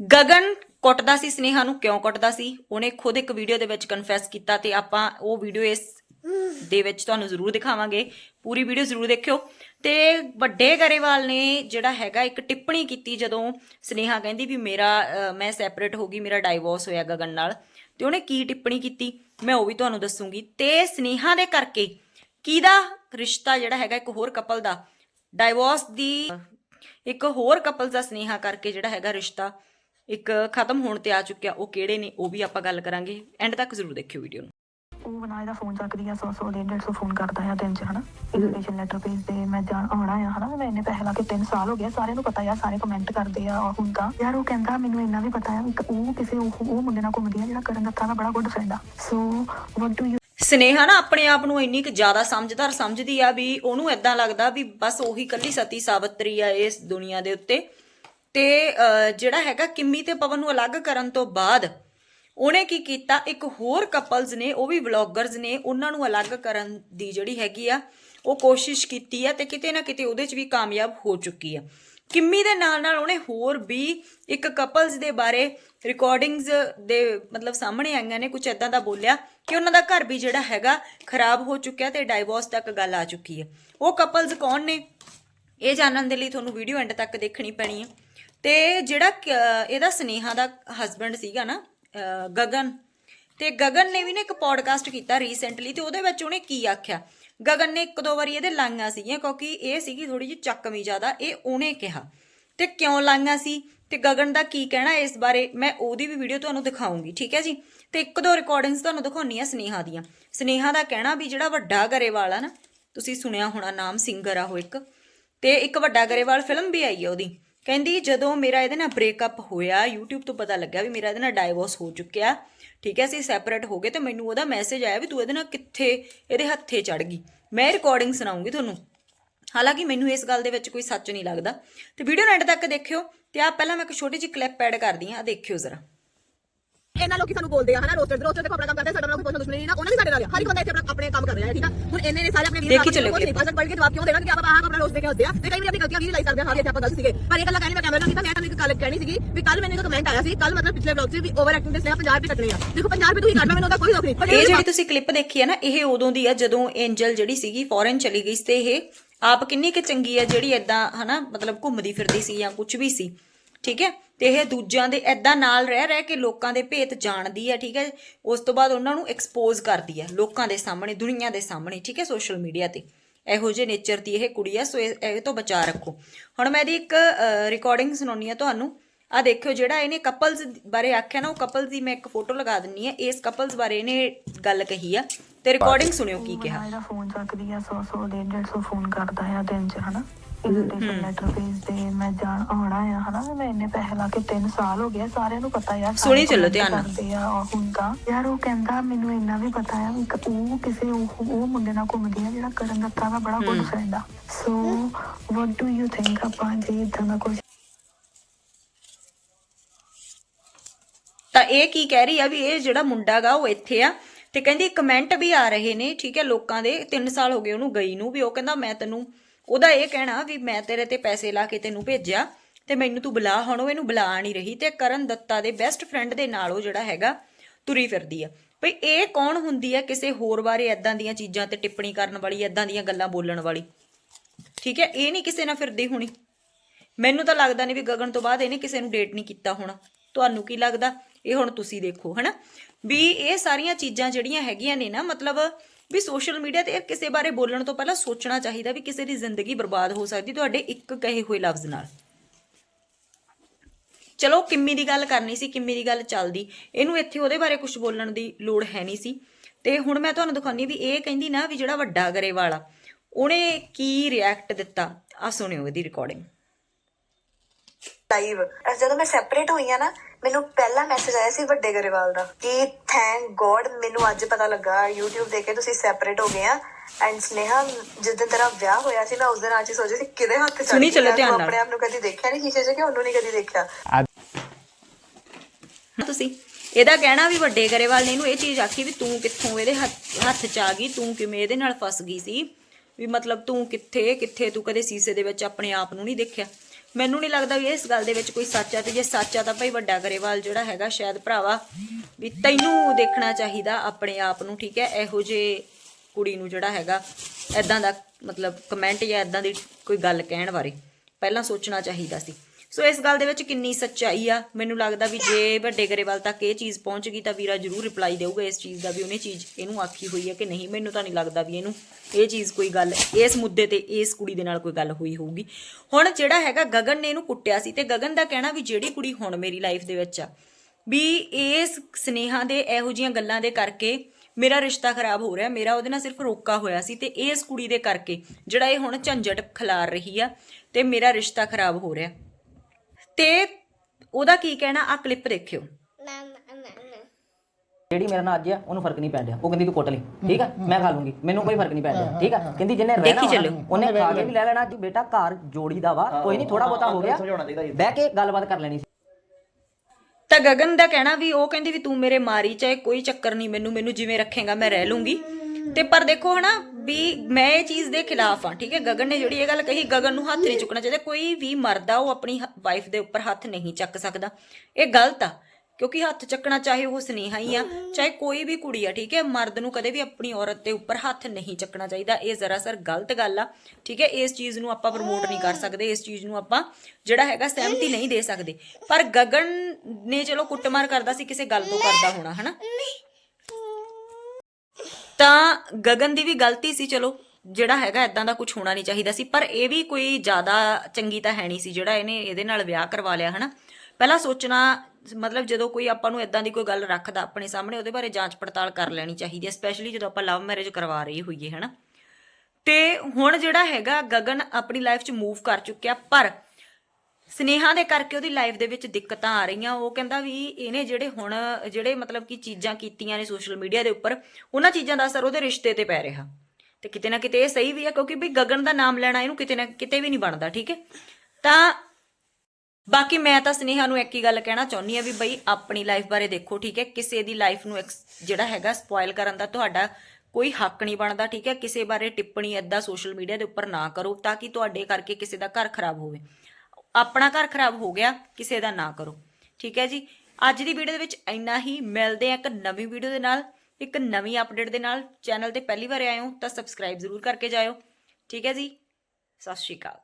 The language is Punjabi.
ਗਗਨ ਕੁੱਟਦਾ ਸੀ ਸਨੇਹਾ ਨੂੰ, ਕਿਉਂ ਕੁੱਟਦਾ ਸੀ? ਉਹਨੇ ਖੁਦ ਇੱਕ ਵੀਡੀਓ ਦੇ ਵਿੱਚ ਕਨਫੈਸ ਕੀਤਾ ਤੇ ਆਪਾਂ ਉਹ ਵੀਡੀਓ ਇਸ ਦੇ ਵਿੱਚ ਤੁਹਾਨੂੰ ਜ਼ਰੂਰ ਦਿਖਾਵਾਂਗੇ। ਪੂਰੀ ਵੀਡੀਓ ਜ਼ਰੂਰ ਦੇਖਿਓ। ਤੇ ਵੱਡੇ ਗਰੇਵਾਲ ਨੇ ਜਿਹੜਾ ਹੈਗਾ ਇੱਕ ਟਿੱਪਣੀ ਕੀਤੀ ਜਦੋਂ ਸਨੇਹਾ ਕਹਿੰਦੀ ਵੀ ਮੇਰਾ ਮੈਂ ਸੈਪਰੇਟ ਹੋ ਗਈ, ਮੇਰਾ ਡਾਈਵੋਰਸ ਹੋਇਆ ਗਗਨ ਨਾਲ। ਤੇ ਉਹਨੇ ਕੀ ਟਿੱਪਣੀ ਕੀਤੀ? ਮੈਂ ਉਹ ਵੀ ਤੁਹਾਨੂੰ ਦੱਸੂਗੀ। ਤੇ ਸਨੇਹਾ ਦੇ ਕਰਕੇ ਕਿਹਦਾ ਰਿਸ਼ਤਾ ਜਿਹੜਾ ਹੈਗਾ ਇੱਕ ਹੋਰ ਕਪਲ ਦਾ? ਡਾਈਵੋਰਸ ਦੀ ਇੱਕ ਹੋਰ ਕਪਲ ਦਾ ਸਨੇਹਾ ਕਰਕੇ ਜਿਹੜਾ ਹੈਗਾ ਰਿਸ਼ਤਾ। ਇੱਕ ਖਤਮ ਹੋਣ ਤੇ ਆ ਚੁੱਕਿਆ ਉਹ ਕਿਹੜੇ ਨੇ ਉਹ ਵੀ ਆਪਾਂ ਗੱਲ ਕਰਾਂਗੇ। ਐਂਡ ਤੱਕ ਜ਼ਰੂਰ ਦੇਖਿਓ ਵੀਡੀਓ ਨੂੰ। ਉਹ ਬਣਾ ਇਹਦਾ ਫੋਨ ਚੱਕਦੀ ਆ 100 100 150 150 ਫੋਨ ਕਰਦਾ ਆ ਦਿਨ ਚ ਹਨਾ। ਇਨਵੀਟੇਸ਼ਨ ਲੈਟਰ ਭੇਜਦੇ ਮੈਂ ਜਾਣ ਆਉਣਾ ਆ ਹਨਾ। ਮੈਂ ਇੰਨੇ ਪੈਸੇ ਲਾ ਕੇ 3 ਸਾਲ ਹੋ ਗਏ ਸਾਰਿਆਂ ਨੂੰ ਪਤਾ ਆ ਸਾਰੇ ਕਮੈਂਟ ਕਰਦੇ ਆ ਹੁਣ ਤਾਂ ਯਾਰ ਉਹ ਕਹਿੰਦਾ ਮੈਨੂੰ ਇੰਨਾ ਵੀ ਪਤਾ ਆ ਉਹ ਕਿਸੇ ਉਹ ਉਹ ਮੁੰਡੇ ਨਾਲ ਘੁੰਮਦੀ ਆ ਜਿਹੜਾ ਕਰਨ ਦੱਤਾ ਦਾ ਬੜਾ ਗੁੱਡ ਫਰੈਂਡ ਆ। So what do you Sneha ਨਾ ਆਪਣੇ ਆਪ ਨੂੰ ਇੰਨੀ ਕੁ ਜ਼ਿਆਦਾ ਸਮਝਦਾਰ ਸਮਝਦੀ ਆ ਵੀ ਉਹਨੂੰ ਐਦਾਂ ਲੱਗਦਾ ਵੀ ਬਸ ਉਹੀ ਕੱਲੀ ਸਤੀ ਸਾਵਤਰੀ ਆ ਇਸ ਦੁਨੀਆ ਦੇ ਉੱਤੇ। ਤੇ ਜਿਹੜਾ ਹੈਗਾ ਕਿੰਮੀ ਤੇ ਪਵਨ ਨੂੰ ਅਲੱਗ ਕਰਨ ਤੋਂ ਬਾਅਦ ਉਹਨੇ ਕੀ ਕੀਤਾ? ਇੱਕ ਹੋਰ ਕਪਲਸ ਨੇ, ਉਹ ਵੀ ਵਲੌਗਰਸ ਨੇ, ਉਹਨਾਂ ਨੂੰ ਅਲੱਗ ਕਰਨ ਦੀ ਜਿਹੜੀ ਹੈਗੀ ਆ, ਉਹ ਕੋਸ਼ਿਸ਼ ਕੀਤੀ ਆ ਤੇ ਕਿਤੇ ਨਾ ਕਿਤੇ ਉਹਦੇ 'ਚ ਵੀ ਕਾਮਯਾਬ ਹੋ ਚੁੱਕੀ ਆ। ਕਿੰਮੀ ਦੇ ਨਾਲ ਨਾਲ ਉਹਨੇ ਹੋਰ ਵੀ ਇੱਕ ਕਪਲਸ ਦੇ ਬਾਰੇ ਰਿਕਾਰਡਿੰਗਸ ਦੇ ਮਤਲਬ ਸਾਹਮਣੇ ਆਈਆਂ ਨੇ ਕੁਝ ਐਦਾਂ ਦਾ ਬੋਲਿਆ ਕਿ ਉਹਨਾਂ ਦਾ ਘਰ ਵੀ ਜਿਹੜਾ ਹੈਗਾ ਖਰਾਬ ਹੋ ਚੁੱਕਿਆ ਤੇ ਡਾਈਵੋਰਸ ਤੱਕ ਗੱਲ ਆ ਚੁੱਕੀ ਹੈ ਉਹ ਕਪਲਸ ਕੌਣ ਨੇ? ਇਹ ਜਾਣਨ ਦੇ ਲਈ ਤੁਹਾਨੂੰ ਵੀਡੀਓ ਐਂਡ ਤੱਕ ਦੇਖਣੀ ਪੈਣੀ ਹੈ ਤੇ ਜਿਹੜਾ ਇਹਦਾ ਸਨੇਹਾ ਦਾ ਹਸਬੰਡ ਸੀਗਾ ਨਾ ਗਗਨ, ਤੇ ਗਗਨ ਨੇ ਵੀ ਨਾ ਇੱਕ ਪੋਡਕਾਸਟ ਕੀਤਾ ਰੀਸੈਂਟਲੀ ਤੇ ਉਹਦੇ ਵਿੱਚ ਉਹਨੇ ਕੀ ਆਖਿਆ? ਗਗਨ ਨੇ ਇੱਕ ਦੋ ਵਾਰੀ ਇਹਦੇ ਲਾਈਆਂ ਸੀਗੀਆਂ ਕਿਉਂਕਿ ਇਹ ਸੀਗੀ ਥੋੜੀ ਜਿਹੀ ਚੱਕਵੀਂ ਜ਼ਿਆਦਾ, ਇਹ ਉਹਨੇ ਕਿਹਾ। ਤੇ ਕਿਉਂ ਲਾਈਆਂ ਸੀ? ਤੇ ਗਗਨ ਦਾ ਕੀ ਕਹਿਣਾ ਇਸ ਬਾਰੇ? ਮੈਂ ਉਹਦੀ ਵੀ ਵੀਡੀਓ ਤੁਹਾਨੂੰ ਦਿਖਾਉਂਗੀ, ਠੀਕ ਹੈ ਜੀ? ਤੇ ਇੱਕ ਦੋ ਰਿਕਾਰਡਿੰਗਸ ਤੁਹਾਨੂੰ ਦਿਖਾਉਣੀ ਆ ਸਨੇਹਾ ਦੀਆਂ। ਸਨੇਹਾ ਦਾ ਕਹਿਣਾ ਵੀ ਜਿਹੜਾ ਵੱਡਾ ਗਰੇਵਾਲ ਆ ਨਾ, ਤੁਸੀਂ ਸੁਣਿਆ ਹੋਣਾ ਨਾਮ ਸਿੰਗਰ ਆ ਉਹ ਇੱਕ। ਤੇ ਇੱਕ ਵੱਡਾ ਗਰੇਵਾਲ ਫਿਲਮ ਵੀ ਆਈ ਹੈ ਉਹਦੀ। ਕਹਿੰਦੀ ਜਦੋਂ ਮੇਰਾ ਇਹਦੇ ਨਾਲ ਬ੍ਰੇਕਅਪ ਹੋਇਆ, YouTube ਤੋਂ ਪਤਾ ਲੱਗਿਆ ਵੀ ਮੇਰਾ ਇਹਦੇ ਨਾਲ ਡਾਈਵੋਰਸ ਹੋ ਚੁੱਕਿਆ। ਠੀਕ ਹੈ, ਅਸੀਂ ਸੈਪਰੇਟ ਹੋ ਗਏ ਤੇ ਮੈਨੂੰ ਉਹਦਾ ਮੈਸੇਜ ਆਇਆ ਵੀ ਤੂੰ ਇਹਦੇ ਨਾਲ ਕਿੱਥੇ, ਇਹਦੇ ਹੱਥੇ ਚੜ ਗਈ। ਮੈਂ ਰਿਕਾਰਡਿੰਗ ਸੁਣਾਉਂਗੀ ਤੁਹਾਨੂੰ। ਹਾਲਾਂਕਿ ਮੈਨੂੰ ਇਸ ਗੱਲ ਦੇ ਵਿੱਚ ਕੋਈ ਸੱਚ ਨਹੀਂ ਲੱਗਦਾ। ਤੇ ਵੀਡੀਓ ਨੂੰ ਐਂਡ ਤੱਕ ਦੇਖਿਓ ਤੇ ਆ ਪਹਿਲਾਂ ਮੈਂ ਇੱਕ ਛੋਟੀ ਜਿਹੀ ਕਲਿੱਪ ਐਡ ਕਰਦੀ ਆ ਦੇਖਿਓ ਜ਼ਰਾ। ਇਹਨਾਂ ਲੋਕੀ ਸਾਨੂੰ ਬੋਲਦੇ ਆ ਹਨਾ ਰੋਸਟਰ ਰੋਸਟਰ ਦੇਖੋ ਆਪਣਾ ਕੰਮ ਕਰਦੇ ਸਾਡਾ ਨਾਲ ਕੋਈ ਦੁਸ਼ਮਣੀ ਨਹੀਂ ਨਾ ਉਹਨਾਂ ਵੀ ਸਾਡੇ ਨਾਲ ਆ। ਹਰ ਇੱਕ ਬੰਦਾ ਇੱਥੇ ਆਪਣਾ ਆਪਣੇ ਕੰਮ ਕਰ ਰਿਹਾ ਹੈ ਠੀਕ ਆ? ਹੁਣ ਇਹਨੇ ਨੇ ਸਾਰੇ ਆਪਣੇ ਵੀਰ ਕੋਈ ਪਾਸਕ ਪੜ ਕੇ ਜਵਾਬ ਕਿਉਂ ਦੇਣਾ? ਕਿ ਆਪਾਂ ਆਹ ਆਪਣਾ ਰੋਸਟ ਦੇ ਕੇ ਹੱਸਦੇ ਆ। ਤੇ ਕਈ ਵਾਰੀ ਆਪਣੀ ਗਲਤੀਆਂ ਵੀ ਰਿਲਾਈਜ਼ ਕਰਦੇ ਆ ਹਾਂ ਇੱਥੇ ਆਪਾਂ ਗਲਤ ਸੀਗੇ। ਪਰ ਇਹ ਗੱਲਾਂ ਕਹਿਣੀ ਮੈਂ ਕੈਮਰਾ ਕੀਤਾ ਮੈਂ ਤੁਹਾਨੂੰ ਇੱਕ ਗੱਲ ਕਹਿਣੀ ਸੀਗੀ ਵੀ ਕੱਲ ਮੈਨੂੰ ਇੱਕ ਕਮੈਂਟ ਆਇਆ ਸੀ ਕੱਲ ਮਤਲਬ ਪਿਛਲੇ ਵਲੌਗ 'ਚ ਵੀ ਓਵਰ ਐਕਟਿੰਗ ਦੇ ਸਿਆ 50 ਰੁਪਏ ਕੱਟਣੇ ਆ। ਦੇਖੋ 50 ਰੁਪਏ ਤੁਸੀਂ ਲਓ ਮੈਨੂੰ ਉਹਦਾ ਕੋਈ ਦੁੱਖ ਨਹੀਂ। ਇਹ ਜਿਹੜੀ ਤੁਸੀਂ ਕਲਿੱਪ ਦੇਖੀ ਹੈ ਨਾ ਇਹ ਉਦੋਂ ਦੀ ਆ ਜਦੋਂ ਐਂਜਲ ਜਿਹੜੀ ਸੀਗੀ ਫੋਰਨ ਚਲੀ ਗਈ ਸੀ ਤੇ ਇਹ ਆਪ ਕਿੰਨੀ ਕਿ ਚੰਗੀ ਆ ਜਿਹੜੀ ਐਦਾਂ ਹਨਾ ਮਤਲਬ ਘੁੰਮਦੀ ਫਿਰਦੀ ਸੀ ਜਾਂ ਕੁਝ ਵੀ ਸੀ। ਠੀਕ ਹੈ? ਤੇ ਇਹ ਦੂਜਿਆਂ ਦੇ ਐਦਾਂ ਨਾਲ ਰਹਿ ਰਹਿ ਕੇ ਲੋਕਾਂ ਦੇ ਭੇਤ ਜਾਣਦੀ ਹੈ, ਠੀਕ ਹੈ? ਉਸ ਤੋਂ ਬਾਅਦ ਉਹਨਾਂ ਨੂੰ ਐਕਸਪੋਜ਼ ਕਰਦੀ ਹੈ ਲੋਕਾਂ ਦੇ ਸਾਹਮਣੇ, ਦੁਨੀਆ ਦੇ ਸਾਹਮਣੇ, ਠੀਕ ਹੈ? ਸੋਸ਼ਲ ਮੀਡੀਆ ਤੇ। ਇਹੋ ਜਿਹੇ ਨੇਚਰ ਦੀ ਇਹ ਕੁੜੀ ਹੈ, ਸੋ ਇਹ ਇਹ ਤੋਂ ਬਚਾ ਰੱਖੋ। ਹੁਣ ਮੈਂ ਇਹਦੀ ਇੱਕ ਰਿਕਾਰਡਿੰਗ ਸੁਣਾਉਣੀ ਆ ਤੁਹਾਨੂੰ। ਆ ਦੇਖਿਓ ਜਿਹੜਾ ਇਹਨੇ ਕਪਲਸ ਬਾਰੇ ਆਖਿਆ ਨਾ ਉਹ ਕਪਲਸ ਦੀ ਮੈਂ ਇੱਕ ਫੋਟੋ ਲਗਾ ਦਿੰਨੀ ਆ। ਇਸ ਕਪਲਸ ਬਾਰੇ ਇਹਨੇ ਗੱਲ ਕਹੀ ਆ ਤੇ ਰਿਕਾਰਡਿੰਗ ਸੁਣਿਓ ਕੀ ਕਿਹਾ। ਇਹਦਾ ਫੋਨ ਚੱਕਦੀ ਆ 100 100 150 ਫੋਨ ਕਰਦਾ ਆ ਦਿਨ ਚ ਹਨਾ? ਇਨਵੀਟੇਸ਼ਨ ਲੈਟਰ ਭੇਜਦੇ ਮੈਂ ਜਾਣ ਆਉਣਾ ਆ ਹਨਾ? ਮੈਂ ਇੰਨੇ ਪੈਸੇ ਲਾ ਕੇ 3 ਸਾਲ ਹੋ ਗਏ ਸਾਰਿਆਂ ਨੂੰ ਪਤਾ ਆ ਸੁਣੀ ਚੱਲੋ ਧਿਆਨ ਨਾਲ। ਕਰਦੇ ਆ ਉਹ ਹੁਣ ਤਾਂ। ਯਾਰ ਉਹ ਕਹਿੰਦਾ ਮੈਨੂੰ ਇੰਨਾ ਵੀ ਪਤਾ ਆ ਵੀ ਕ- ਉਹ ਕਿਸੇ ਉਹ ਉਹ ਮੁੰਡੇ ਨਾਲ ਘੁੰਮਦੀ ਆ ਜਿਹੜਾ ਕਰਨ ਦੱਤਾ ਦਾ ਬੜਾ ਗੁੱਡ ਫਰੈਂਡ ਆ। So what do you think ਆਪਾਂ ਜੇ ਇਦਾਂ ਦਾ ਕੁਝ ਇਹ ਕੀ ਕਹਿ ਰਹੀ ਆ ਵੀ ਇਹ ਜਿਹੜਾ ਮੁੰਡਾ ਗਾ ਉਹ ਇੱਥੇ ਆ ਤੇ ਕਹਿੰਦੀ ਕਮੈਂਟ ਵੀ ਆ ਰਹੇ ਨੇ, ਠੀਕ ਹੈ, ਲੋਕਾਂ ਦੇ 3 ਸਾਲ ਹੋ ਗਏ ਉਹਨੂੰ ਗਈ ਨੂੰ ਵੀ, ਉਹ ਕਹਿੰਦਾ ਮੈਂ ਤੈਨੂੰ, ਉਹਦਾ ਇਹ ਕਹਿਣਾ ਵੀ ਮੈਂ ਤੇਰੇ ਤੇ ਪੈਸੇ ਲਾ ਕੇ ਤੈਨੂੰ ਭੇਜਿਆ ਤੇ ਮੈਨੂੰ ਤੂੰ ਬੁਲਾ, ਹੁਣ ਉਹ ਇਹਨੂੰ ਬੁਲਾ ਨਹੀਂ ਰਹੀ ਤੇ ਕਰਨ ਦੱਤਾ ਦੇ ਬੈਸਟ ਫਰੈਂਡ ਦੇ ਨਾਲ ਉਹ ਜਿਹੜਾ ਹੈਗਾ ਤੁਰੀ ਫਿਰਦੀ ਆ। ਭਈ ਇਹ ਕੌਣ ਹੁੰਦੀ ਆ ਕਿਸੇ ਹੋਰ ਬਾਰੇ ਐਦਾਂ ਦੀਆਂ ਚੀਜ਼ਾਂ ਤੇ ਟਿੱਪਣੀ ਕਰਨ ਵਾਲੀ ਐਦਾਂ ਦੀਆਂ ਗੱਲਾਂ ਬੋਲਣ ਵਾਲੀ? ਠੀਕ ਹੈ, ਇਹ ਨਹੀਂ ਕਿਸੇ ਨਾਲ ਫਿਰਦੀ ਹੋਣੀ। ਮੈਨੂੰ ਤਾਂ ਲੱਗਦਾ ਨਹੀਂ ਵੀ ਗਗਨ ਤੋਂ ਬਾਅਦ ਇਹਨੇ ਕਿਸੇ ਨੂੰ ਡੇਟ ਨਹੀਂ ਕੀਤਾ ਹੋਣਾ। ਤੁਹਾਨੂੰ ਕੀ ਲੱਗਦਾ? ਇਹ ਹੁਣ ਤੁਸੀਂ ਦੇਖੋ, ਹਨਾ? ਵੀ ਇਹ ਸਾਰੀਆਂ ਚੀਜ਼ਾਂ ਜਿਹੜੀਆਂ ਹੈਗੀਆਂ ਨੇ ਨਾ, ਮਤਲਬ ਵੀ ਸੋਸ਼ਲ ਮੀਡੀਆ ਤੇ ਕਿਸੇ ਬਾਰੇ ਬੋਲਣ ਤੋਂ ਪਹਿਲਾਂ ਸੋਚਣਾ ਚਾਹੀਦਾ ਵੀ ਕਿਸੇ ਦੀ ਜ਼ਿੰਦਗੀ ਬਰਬਾਦ ਹੋ ਸਕਦੀ ਤੁਹਾਡੇ ਇੱਕ ਕਹੇ ਹੋਏ ਲਫ਼ਜ਼ ਨਾਲ। ਚਲੋ, ਕਿੰਮੀ ਦੀ ਗੱਲ ਕਰਨੀ ਸੀ, ਕਿੰਮੀ ਦੀ ਗੱਲ ਚੱਲਦੀ। ਇਹਨੂੰ ਇੱਥੇ ਉਹਦੇ ਬਾਰੇ ਕੁਝ ਬੋਲਣ ਦੀ ਲੋੜ ਹੈ ਨਹੀਂ ਸੀ। ਤੇ ਹੁਣ ਮੈਂ ਤੁਹਾਨੂੰ ਦਿਖਾਉਣੀ ਵੀ ਇਹ ਕਹਿੰਦੀ ਨਾ ਵੀ ਜਿਹੜਾ ਵੱਡਾ ਗਰੇਵਾਲ ਆ, ਉਹਨੇ ਕੀ ਰਿਐਕਟ ਦਿੱਤਾ? ਆ ਸੁਣਿਓ ਇਹਦੀ ਰਿਕਾਰਡਿੰਗ ਲਾਈਵ ਜਦੋਂ ਮੈਂ ਸੈਪਰੇਟ ਹੋਈ ਆ ਨਾ ਮੈਨੂੰ ਪਹਿਲਾ ਮੈਸੇਜ ਆਇਆ ਸੀ ਵੱਡੇ ਗਰੇਵਾਲ ਦਾ ਕਿ ਥੈਂਕ ਗੋਡ ਮੈਨੂੰ ਅੱਜ ਪਤਾ ਲੱਗਾ YouTube ਦੇਖ ਕੇ ਤੁਸੀਂ ਸੈਪਰੇਟ ਹੋ ਗਏ ਆ। ਐਂਡ ਸਨੇਹਾ ਜਿਸ ਦਿਨ ਤੇਰਾ ਵਿਆਹ ਹੋਇਆ ਸੀ ਮੈਂ ਉਸ ਦਿਨ ਹੀ ਸੋਚੀ ਸੀ ਕਿਹਦੇ ਹੱਥ ਚੜ੍ਹ ਸੁਣੀ ਚੱਲੋ ਧਿਆਨ ਨਾਲ। ਆਪਣੇ ਆਪ ਨੂੰ ਕਦੀ ਦੇਖਿਆ ਨਹੀਂ ਸ਼ੀਸ਼ੇ 'ਚ ਕਿ ਉਹਨੂੰ ਨਹੀਂ ਕਦੀ ਦੇਖਿਆ। ਤੁਸੀਂ ਇਹਦਾ ਕਹਿਣਾ ਵੀ ਵੱਡੇ ਗਰੇਵਾਲ ਨੇ ਇਹਨੂੰ ਇਹ ਚੀਜ਼ ਆਖੀ ਵੀ ਤੂੰ ਕਿੱਥੋਂ ਇਹਦੇ ਹੱਥ ਹੱਥ ਚ ਆ ਗਈ ਤੂੰ ਕਿਵੇਂ ਇਹਦੇ ਨਾਲ ਫਸ ਗਈ ਸੀ? ਵੀ ਮਤਲਬ ਤੂੰ ਕਿੱਥੇ ਕਿੱਥੇ ਤੂੰ ਕਦੇ ਸੀਸੇ ਦੇ ਵਿੱਚ ਆਪਣੇ ਆਪ ਨੂੰ ਨਹੀਂ ਦੇਖਿਆ? ਮੈਨੂੰ ਨਹੀਂ ਲੱਗਦਾ ਵੀ ਇਸ ਗੱਲ ਦੇ ਵਿੱਚ ਕੋਈ ਸੱਚ ਆ ਤੇ ਜੇ ਸੱਚ ਆ ਤਾਂ ਭਾਈ ਵੱਡਾ ਗਰੇਵਾਲ ਜਿਹੜਾ ਹੈਗਾ ਸ਼ਾਇਦ ਭਰਾਵਾ ਵੀ ਤੈਨੂੰ ਦੇਖਣਾ ਚਾਹੀਦਾ ਆਪਣੇ ਆਪ ਨੂੰ, ਠੀਕ ਹੈ? ਇਹੋ ਜੇ ਕੁੜੀ ਨੂੰ ਜਿਹੜਾ ਹੈਗਾ ਐਦਾਂ ਦਾ ਮਤਲਬ ਕਮੈਂਟ ਜਾਂ ਐਦਾਂ ਦੀ ਕੋਈ ਗੱਲ ਕਹਿਣ ਬਾਰੇ ਪਹਿਲਾਂ ਸੋਚਣਾ ਚਾਹੀਦਾ ਸੀ। ਸੋ ਇਸ ਗੱਲ ਦੇ ਵਿੱਚ ਕਿੰਨੀ ਸੱਚਾਈ ਆ? ਮੈਨੂੰ ਲੱਗਦਾ ਵੀ ਜੇ ਵੱਡੇ ਗਰੇਵਾਲ ਤੱਕ ਇਹ ਚੀਜ਼ ਪਹੁੰਚ ਗਈ ਤਾਂ ਵੀਰਾ ਜ਼ਰੂਰ ਰਿਪਲਾਈ ਦੇਊਗਾ ਇਸ ਚੀਜ਼ ਦਾ ਵੀ ਉਹਨੇ ਚੀਜ਼ ਇਹਨੂੰ ਆਖੀ ਹੋਈ ਹੈ ਕਿ ਨਹੀਂ, ਮੈਨੂੰ ਤਾਂ ਨਹੀਂ ਲੱਗਦਾ ਵੀ ਇਹਨੂੰ ਇਹ ਚੀਜ਼ ਕੋਈ ਗੱਲ, ਇਸ ਮੁੱਦੇ ਤੇ ਇਸ ਕੁੜੀ ਦੇ ਨਾਲ ਕੋਈ ਗੱਲ ਹੋਈ ਹੋਊਗੀ। ਹੁਣ ਜਿਹੜਾ ਹੈਗਾ ਗਗਨ ਨੇ ਇਹਨੂੰ ਕੁੱਟਿਆ ਸੀ ਤੇ ਗਗਨ ਦਾ ਕਹਿਣਾ ਵੀ ਜਿਹੜੀ ਕੁੜੀ ਹੁਣ ਮੇਰੀ ਲਾਈਫ ਦੇ ਵਿੱਚ ਆ, ਵੀ ਇਸ ਸਨੇਹਾ ਦੇ ਇਹੋ ਜੀਆਂ ਗੱਲਾਂ ਦੇ ਕਰਕੇ ਮੇਰਾ ਰਿਸ਼ਤਾ ਖਰਾਬ ਹੋ ਰਿਹਾ, ਮੇਰਾ ਉਹਦੇ ਨਾਲ ਸਿਰਫ ਰੋਕਾ ਹੋਇਆ ਸੀ ਤੇ ਇਸ ਕੁੜੀ ਦੇ ਕਰਕੇ ਜਿਹੜਾ ਇਹ ਹੁਣ ਝੰਜਟ ਖਿਲਾਰ ਰਹੀ ਆ ਤੇ ਮੇਰਾ ਰਿਸ਼ਤਾ ਖਰਾਬ ਹੋ ਰਿਹਾ। ਤੇ ਉਹਦਾ ਕੀ ਕਹਿਣਾ? ਆ ਕਲਿੱਪ ਦੇਖਿਓ। ਜਿਹੜੀ ਮੇਰੇ ਨਾਲ ਅੱਜ ਆ ਉਹਨੂੰ ਫ਼ਰਕ ਨਹੀਂ ਡਿਆ। ਉਹ ਕਹਿੰਦੀ ਤੂੰ ਕੁੱਟ ਲਈ। ਠੀਕ ਆ? ਮੈਂ ਖਾ ਲੂੰਗੀ। ਮੈਨੂੰ ਕੋਈ ਫ਼ਰਕ ਨਹੀਂ ਡਿਆ। ਠੀਕ ਆ? ਕਹਿੰਦੀ ਜਿਹਨੇ ਰਹਿਣਾ ਦੇਖੀ ਚੱਲਿਓ। ਉਹਨੇ ਖਾ ਕੇ ਵੀ ਲੈ ਲੈਣਾ। ਕਿ ਬੇਟਾ ਘਰ ਜੋੜੀ ਦਾ ਵਾ। ਕੋਈ ਨਹੀਂ ਥੋੜਾ ਬਹੁਤਾ ਹੋ ਗਿਆ। ਬਹਿ ਕੇ ਗੱਲਬਾਤ ਕਰ ਲੈਣੀ ਸੀ। ਤਾਂ ਗਗਨ ਦਾ ਕਹਿਣਾ ਵੀ ਉਹ ਕਹਿੰਦੀ ਵੀ ਤੂੰ ਮੇਰੇ ਮਾਰੀ ਚਾਹੇ ਕੋਈ ਚੱਕਰ ਨਹੀਂ। ਮੈਨੂੰ ਮੈਨੂੰ ਜਿਵੇਂ ਰੱਖੇਗਾ ਮੈਂ ਰਹਿ ਲੂੰਗੀ। ਤੇ ਪਰ ਦੇਖੋ ਹਨਾ ਵੀ ਮੈਂ ਇਹ ਚੀਜ਼ ਦੇ ਖਿਲਾਫ ਆ ਠੀਕ ਹੈ? ਗਗਨ ਨੇ ਜਿਹੜੀ ਇਹ ਗੱਲ ਕਹੀ, ਗਗਨ ਨੂੰ ਹੱਥ ਨਹੀਂ ਚੁੱਕਣਾ ਚਾਹੀਦਾ। ਕੋਈ ਵੀ ਮਰਦ ਆ ਉਹ ਆਪਣੀ ਵਾਈਫ ਦੇ ਉੱਪਰ ਹੱਥ ਨਹੀਂ ਚੱਕ ਸਕਦਾ। ਇਹ ਗਲਤ ਆ, ਕਿਉਂਕਿ ਹੱਥ ਚੱਕਣਾ ਚਾਹੇ ਉਹ ਸਨੇਹਾ ਹੀ ਆ, ਚਾਹੇ ਕੋਈ ਵੀ ਕੁੜੀ ਆ, ਠੀਕ ਹੈ? ਮਰਦ ਨੂੰ ਕਦੇ ਵੀ ਆਪਣੀ ਔਰਤ ਦੇ ਉੱਪਰ ਹੱਥ ਨਹੀਂ ਚੱਕਣਾ ਚਾਹੀਦਾ। ਇਹ ਜ਼ਰਾਸਰ ਗਲਤ ਗੱਲ ਆ, ਠੀਕ ਹੈ? ਇਸ ਚੀਜ਼ ਨੂੰ ਆਪਾਂ ਪ੍ਰਮੋਟ ਨਹੀਂ ਕਰ ਸਕਦੇ। ਇਸ ਚੀਜ਼ ਨੂੰ ਆਪਾਂ ਜਿਹੜਾ ਹੈਗਾ ਸਹਿਮਤੀ ਨਹੀਂ ਦੇ ਸਕਦੇ। ਪਰ ਗਗਨ ਨੇ ਚਲੋ ਕੁੱਟਮਾਰ ਕਰਦਾ ਸੀ, ਕਿਸੇ ਗੱਲ ਤੋਂ ਕਰਦਾ ਹੋਣਾ, ਹਨਾ? ਤਾਂ ਗਗਨ ਦੀ ਵੀ ਗਲਤੀ ਸੀ, ਚਲੋ, ਜਿਹੜਾ ਹੈਗਾ ਇਦਾਂ ਦਾ ਕੁਝ ਹੋਣਾ ਨਹੀਂ ਚਾਹੀਦਾ ਸੀ, ਪਰ ਇਹ ਵੀ ਕੋਈ ਜ਼ਿਆਦਾ ਚੰਗੀ ਤਾਂ ਹੈ ਨਹੀਂ ਸੀ, ਜਿਹੜਾ ਇਹਨੇ ਇਹਦੇ ਨਾਲ ਵਿਆਹ ਕਰਵਾ ਲਿਆ, ਹਨਾ। ਪਹਿਲਾਂ ਸੋਚਣਾ, ਮਤਲਬ ਜਦੋਂ ਕੋਈ ਆਪਾਂ ਨੂੰ ਇਦਾਂ ਦੀ ਕੋਈ ਗੱਲ ਰੱਖਦਾ ਆਪਣੇ ਸਾਹਮਣੇ, ਉਹਦੇ ਬਾਰੇ ਜਾਂਚ ਪੜਤਾਲ ਕਰ ਲੈਣੀ ਚਾਹੀਦੀ ਹੈ ਸਪੈਸ਼ਲੀ ਜਦੋਂ ਆਪਾਂ ਲਵ ਮੈਰਿਜ ਕਰਵਾ ਰਹੇ ਹੋਈਏ, ਹਨਾ। ਤੇ ਹੁਣ ਜਿਹੜਾ ਹੈਗਾ ਗਗਨ ਆਪਣੀ ਲਾਈਫ 'ਚ ਮੂਵ ਕਰ ਚੁੱਕਿਆ, ਪਰ ਸਨੇਹਾ ਦੇ ਕਰਕੇ ਉਹਦੀ ਲਾਈਫ ਦੇ ਵਿੱਚ ਦਿੱਕਤਾਂ ਆ ਰਹੀਆਂ। ਉਹ ਕਹਿੰਦਾ ਵੀ ਇਹਨੇ ਜਿਹੜੇ ਹੁਣ, ਜਿਹੜੇ ਮਤਲਬ ਕਿ ਚੀਜ਼ਾਂ ਕੀਤੀਆਂ ਨੇ ਸੋਸ਼ਲ ਮੀਡੀਆ ਦੇ ਉੱਪਰ, ਉਹਨਾਂ ਚੀਜ਼ਾਂ ਦਾ ਅਸਰ ਉਹਦੇ ਰਿਸ਼ਤੇ ਤੇ ਪੈ ਰਿਹਾ। ਤੇ ਕਿਤੇ ਨਾ ਕਿਤੇ ਇਹ ਸਹੀ ਵੀ ਹੈ ਕਿਉਂਕਿ ਵੀ ਗਗਨ ਦਾ ਨਾਮ ਲੈਣਾ ਇਹਨੂੰ ਕਿਤੇ ਨਾ ਕਿਤੇ ਵੀ ਨਹੀਂ ਬਣਦਾ, ਠੀਕ ਹੈ? ਤਾਂ ਬਾਕੀ ਮੈਂ ਤਾਂ ਸਨੇਹਾ ਨੂੰ ਇੱਕ ਹੀ ਗੱਲ ਕਹਿਣਾ ਚਾਹੁੰਦੀ ਆ ਵੀ ਬਈ ਆਪਣੀ ਲਾਈਫ ਬਾਰੇ ਦੇਖੋ, ਠੀਕ ਹੈ? ਕਿਸੇ ਦੀ ਲਾਈਫ ਨੂੰ ਜਿਹੜਾ ਹੈਗਾ ਸਪੋਇਲ ਕਰਨ ਦਾ ਤੁਹਾਡਾ ਕੋਈ ਹੱਕ ਨਹੀਂ ਬਣਦਾ, ਠੀਕ ਹੈ? ਕਿਸੇ ਬਾਰੇ ਟਿੱਪਣੀ ਏਦਾਂ ਸੋਸ਼ਲ ਮੀਡੀਆ ਦੇ ਉੱਪਰ ਨਾ ਕਰੋ, ਤਾਂ ਕਿ ਤੁਹਾਡੇ ਕਰਕੇ ਕਿਸੇ ਦਾ ਘਰ ਖਰਾਬ ਹੋਵੇ। ਆਪਣਾ ਘਰ ਖਰਾਬ ਹੋ ਗਿਆ, ਕਿਸੇ ਦਾ ਨਾ ਕਰੋ। ਠੀਕ ਹੈ ਜੀ? ਅੱਜ ਦੀ ਵੀਡੀਓ ਦੇ ਵਿੱਚ ਇੰਨਾ ਹੀ। ਮਿਲਦੇ ਆ ਇੱਕ ਨਵੀਂ ਵੀਡੀਓ ਦੇ ਨਾਲ, ਇੱਕ ਨਵੀਂ ਅਪਡੇਟ ਦੇ ਨਾਲ। ਚੈਨਲ ਤੇ ਪਹਿਲੀ ਵਾਰ ਆਏ ਹੋ ਤਾਂ ਸਬਸਕ੍ਰਾਈਬ ਜ਼ਰੂਰ ਕਰਕੇ ਜਾਇਓ। ਠੀਕ ਹੈ ਜੀ? ਸਤਿ ਸ਼੍ਰੀ ਅਕਾਲ।